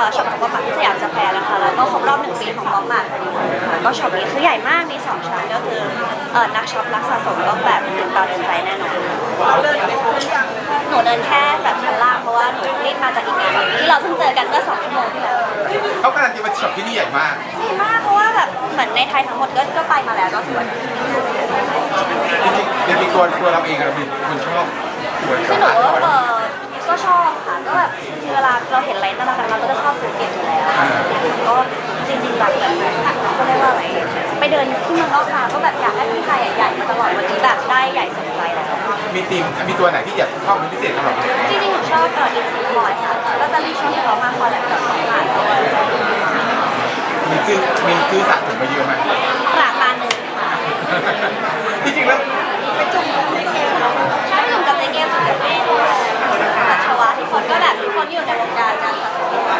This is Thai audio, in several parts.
อช็อปของบ๊อบมาที่สยามสแควร์นะคะแล้วก็ครบรอบหนึ่งปีของบ๊อบมาพอดีค่ะก็ช็อปนี้คือใหญ่มากมีสองชั้นก็คือเออนักช็อปนักสะสมก็แบบตื่นตาตื่นใจแน่นอนเดินไปพื้นยังหนูเดินแค่แบบชั้นล่างเพราะว่าหนูรีบมาจากอีกงานหนึ่งที่เราเพิ่งเจอกันเมื่อสองชั่วโมงที่แล้วเขาการันตีว่าช็อปที่นี่ใหญ่มากดีมากเพราะว่าแบบเหมือนในไทยทั้งหมดก็ก็ไปมาแล้วก็สวยจริงๆจริงๆตัวตัวเราเองเราเป็นคนชอบสวยคือหนูเออก็ชอบค่ะก็แบบ เวลาเราเห็นอะไรน่ารักๆเราก็จะชอบซื้อเก็บอยู่แล้วก็จริงๆแบบแบบเขาเรียกว่าอะไรไปเดินที่เมืองนอกมาก็แบบอยากให้ที่ไทยอะใหญ่มาตลอดวันนี้แบบได้ใหญ่สมใจแล้ว มีทีมมีตัวไหนที่อยากชอบเป็นพิเศษสำหรับเราจริงๆหนูชอบเอออินซีบอยค่ะก็จะมีช่วงที่เขามาคอลแลบกับของหลานด้วยมีซื้อมีซื้อสะสมมาเยอะไหมประมาณหนึ่งค่ะที่จริงแล้วไปจุ่มของในเกมแล้วใช่หนุ่มกับเจเกมค่ะปัชวะที่ คนก็แบบทุกคนที่อยู่ในวงการการสะสมว่า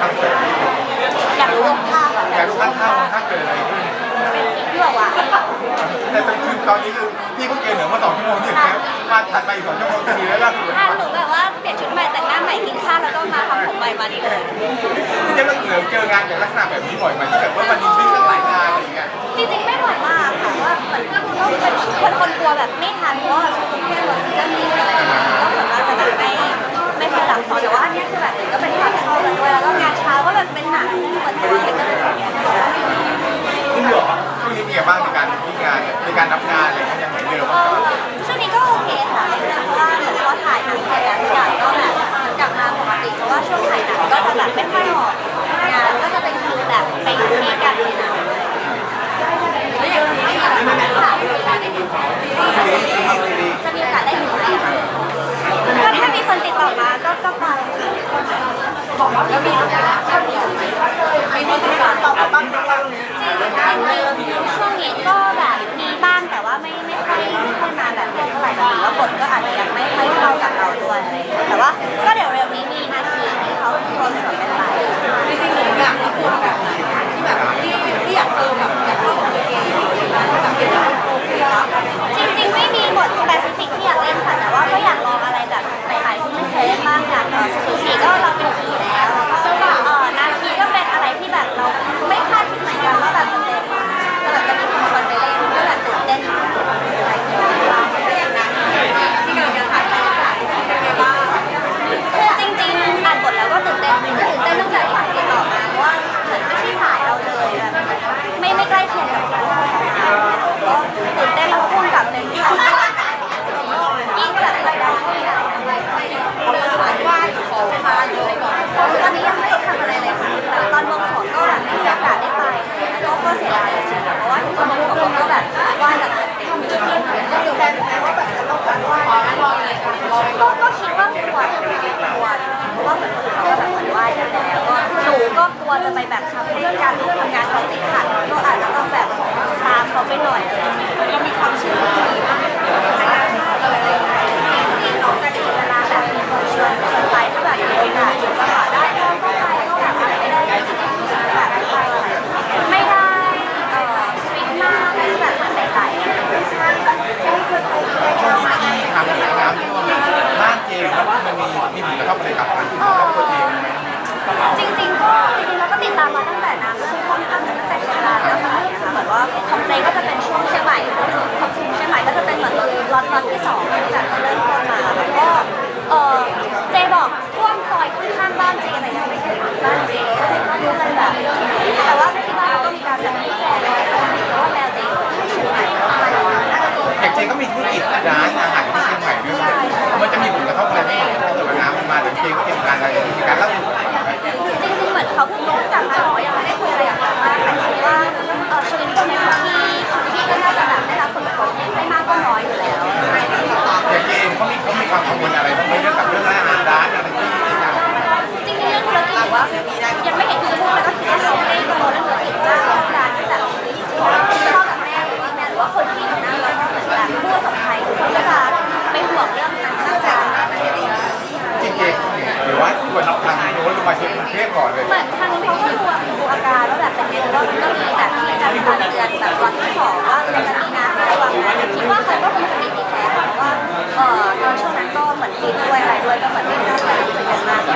ข้างเกิดอยากรู้วงภาพอะอยากรู้ข้างข้าวข้างเกิดอะไรขึ้นที่บอกว่าแต่ตอนคือตอนนี้คือพี่เพิ่งเจอเหนือมาสองชั่วโมงที่แล้วมาถัดไปอีกสองชั่วโมงจะมีแล้วล่าสุดถ้าหนูแบบว่าเปลี่ยนชุดใหม่แต่งหน้าใหม่กินข้าวแล้วก็มาทำผมใหม่มานี่เลยที่จะต้องเหนือเจองานแบบลักษณะแบบนี้บ่อยไหมที่แบบว่ามันมีวิ่งตั้งหลายงานอะไรอย่างเงี้ยจริงๆไม่บ่อยมากค่ะว่าเหมือนก็เป็นคนคนกลัวแบบไม่ทันเพราะว่า บ้างในการวิ่งานในการรับงานอะไรอย่างเงี้ยยังเหมือนเดิมช่วงนี้ก็โอเคค่ะเพราะว่าเหมือนพอถ่ายหนังเสร็จแล้วทุกอย่างก็แบบกลับมาปกติเพราะว่าช่วงถ่ายหนังก็จะแบบไม่ค่อยออกงานก็จะเป็นคือแบบไปมีกันในหนังแล้วอย่างนี้ค่ะมีโอกาสได้ดูซีรีส์ซีรีส์ซีรีส์จะมีโอกาสได้ดูไหมก็ถ้ามีคนติดต่อมาก็ก็ไปบอกว่าแล้วมีถ้ามีมีคนติดตามเราบ้างบ้าง ช่วงนี้ก็แบบมีบ้างแต่ว่าไม่ไม่ พัฒนาแบบไหนเท่าไหร่หรือว่าบทก็อาจจะยังไม่ค่อยเข้ากับเราด้วยอะไรอย่างเงี้ยแต่ว่าก็เดี๋ยวเร็วนี้มีนาทีที่เขาโทรศัพท์กันไป จริงๆหนูอยากรับคนแบบ ก็ก็คิดว่ากลัวกลัวเพราะว่าเหมือนคนอื่นเขาก็แบบเหมือนไหว้กันแล้วก็หนูก็กลัวจะไปแบบทำเรื่องการทำงานเขาติดขัดก็อาจจะต้องแบบตามเขาไปหน่อยอะไรอย่างเงี้ย เรามีความเชื่อที่ดีมากอะไรอะไรอย่างเงี้ย จริงๆหนูจะดีเวลาแบบมีคนชวนชวนไปถ้าแบบมีโอกาสจะหาได้ก็ก็ไปก็แบบไม่ได้แบบไม่ได้เอ่อสวิตมากไม่ได้แบบเหมือนใสๆ ช่วงนี้ที่ทำเหนือน้ำท่วมบ้านเจมส์แล้วมันมีมีผลก ระทบอะไรกับการที่เราตัวเอจริงๆก็จริงๆเราก็ติดตามมาตั้งแต่น้ำท่วมค่อนข้างตั้งแต่เชียงรายแล้วค่ะเหมือนว่าของเจก็จะเป็นช่วงเชียงใหม่ของเชียงใหม่ก็จะเป็นเหมือนล็อตล็อตที่สองที่แบบเริ่มต้นมาแล้วก็เออเจบอกท่วมซอยข้างๆบ้านเจแต่ยังไม่ถึงบ้านเจก็เลยแบบแต่ว่าที่บ้านเราก็มีการแบบแชร์อะไรเพราะว่าแมวเจอยู่ที่ชียงใหม่อย่างเจก็มีธุรกิจร้านอา เตรียมการอะไรมีการเล่าสู่ มาเช็คเรียกก่อนเลยเหมือนทางนี้เขาก็ดูดูอาการแล้วแบบเป็นไงแล้วมันก็มีแบบมีการตัดเตือนแบบวันที่สองว่าจะมีนะให้ระวังนะคิดว่าเขาก็คงจะมีดีแท้เพราะว่าเออตอนช่วงนั้นก็เหมือนดีด้วยอะไรด้วยก็เหมือนมีเพื่อนสนิทกันมาที่